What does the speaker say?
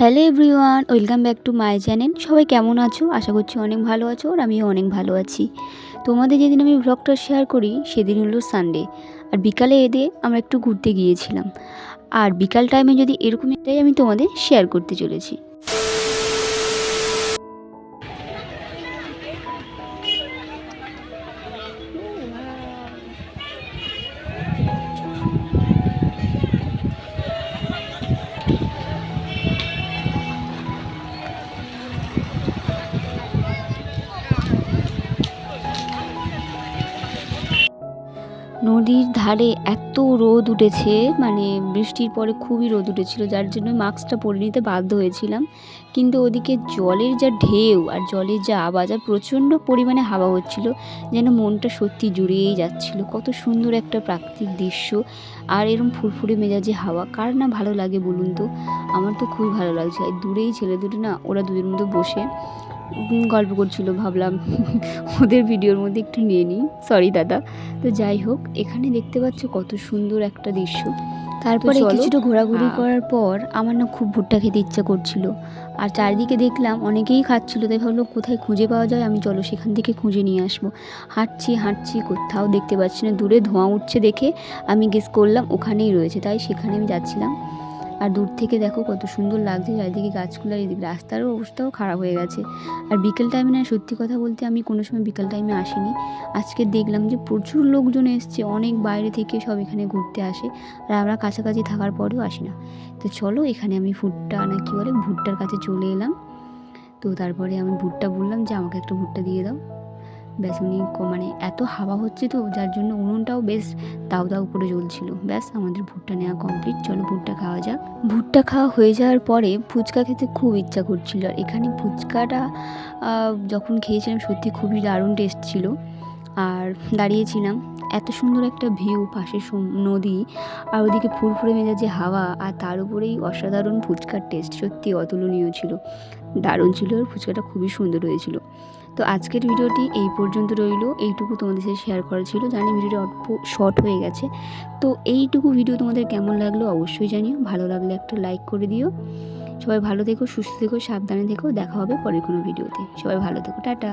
Hello everyone, welcome back to my channel. সবাই কেমন আছো? আশা করছি অনেক ভালো আছো আর আমিও অনেক ভালো আছি। তোমাদের যেদিন আমি ব্লগটা শেয়ার করি, সেদিন হলো সানডে আর বিকালে এদে আমরা একটু ঘুরতে গিয়েছিলাম। আর বিকাল টাইমে যদি এরকম এটাই আমি তোমাদের শেয়ার করতে চলেছি। নদীর ধারে এত রোদ উঠেছে মানে বৃষ্টির পরে খুবই রোদ উঠেছিল, যার জন্য মাস্কটা পরে নিতে বাধ্য হয়েছিলাম। কিন্তু ওদিকে জলের যা ঢেউ আর জলের যা আওয়াজ আর প্রচণ্ড পরিমাণে হাওয়া হচ্ছিল, যেন মনটা সত্যি জুড়িয়েই যাচ্ছিল। কত সুন্দর একটা প্রাকৃতিক দৃশ্য আর এরম ফুরফুরে মেজাজে হাওয়া। কার না ভালো লাগে বলুন তো? আমার তো খুবই ভালো লাগছে। আর দূরেই ছেলে দুটো না, ওরা দুজন মধ্যে বসে গল্প করছিল ভাবলাম ওদের ভিডিওর মধ্যে একটু নিয়ে নিই। সরি দাদা। তো যাই হোক এখানে দেখতে পাচ্ছ কত সুন্দর একটা দৃশ্য। তারপরে। কিছুটা ঘোরাঘুরি হ্যাঁ। করার পর আমার না খুব ভুট্টা খেতে ইচ্ছা করছিল। আর চারিদিকে দেখলাম অনেকেই খাচ্ছিল তাই ভাবলো কোথায় খুঁজে পাওয়া যায় আমি চলো সেখান থেকে খুঁজে নিয়ে আসব। হাঁটছি হাঁটছি কোথাও দেখতে পাচ্ছি না। দূরে ধোঁয়া উঠছে দেখে আমি গেস করলাম ওখানেই রয়েছে তাই সেখানে আমি যাচ্ছিলাম। আর দূর থেকে দেখো কত সুন্দর লাগছে, চারিদিকে গাছগুলো, আর এদিকে রাস্তারও অবস্থাও খারাপ হয়ে গেছে। আর বিকেল টাইমে না সত্যি কথা বলতে আমি কোনো সময় বিকেল টাইমে আসিনি। আজকে দেখলাম যে প্রচুর লোকজন এসছে, অনেক বাইরে থেকে সব এখানে ঘুরতে আসে, আর আমরা কাছাকাছি থাকার পরেও আসি না। তো চলো এখানে আমি ভুট্টা না কী বলে, ভুট্টার কাছে চলে এলাম। তো তারপরে আমি ভুট্টা বললাম যে আমাকে একটা ভুট্টা দিয়ে দাও। ব্যাস উনি মানে এত হাওয়া হচ্ছে তো, যার জন্য উনুনটাও বেশ দাউ দাউ করে জ্বলছিল। ব্যাস আমাদের ভুট্টা নেওয়া কমপ্লিট চলো ভুট্টা খাওয়া যাক। ভুট্টা খাওয়া হয়ে যাওয়ার পরে ফুচকা খেতে খুব ইচ্ছা করছিল, আর এখানে ফুচকাটা যখন খেয়েছিলাম সত্যি খুবই দারুণ টেস্ট ছিল। আর দাঁড়িয়েছিলাম, এত সুন্দর একটা ভিউ পাশে নদী, আর ওদিকে ফুরফুরে মেজাজে হাওয়া, আর তার উপরেই অসাধারণ ফুচকার টেস্ট সত্যি অতুলনীয় ছিল। দারুণ ছিল, আর ফুচকাটা খুবই সুন্দর হয়েছিল। তো আজকের ভিডিওটি এই পর্যন্ত রইল। এইটুকু তোমাদের সাথে শেয়ার করা ছিল। জানি ভিডিওটি অল্প শর্ট হয়ে গেছে। তো এইটুকু ভিডিও তোমাদের কেমন লাগল অবশ্যই জানিও। ভালো লাগলে একটা লাইক করে দিও। সবাই ভালো থেকো, সুস্থ থেকো, সাবধানে থেকো। দেখা হবে পরের কোনো ভিডিওতে সবাই ভালো থেকো। টাটা।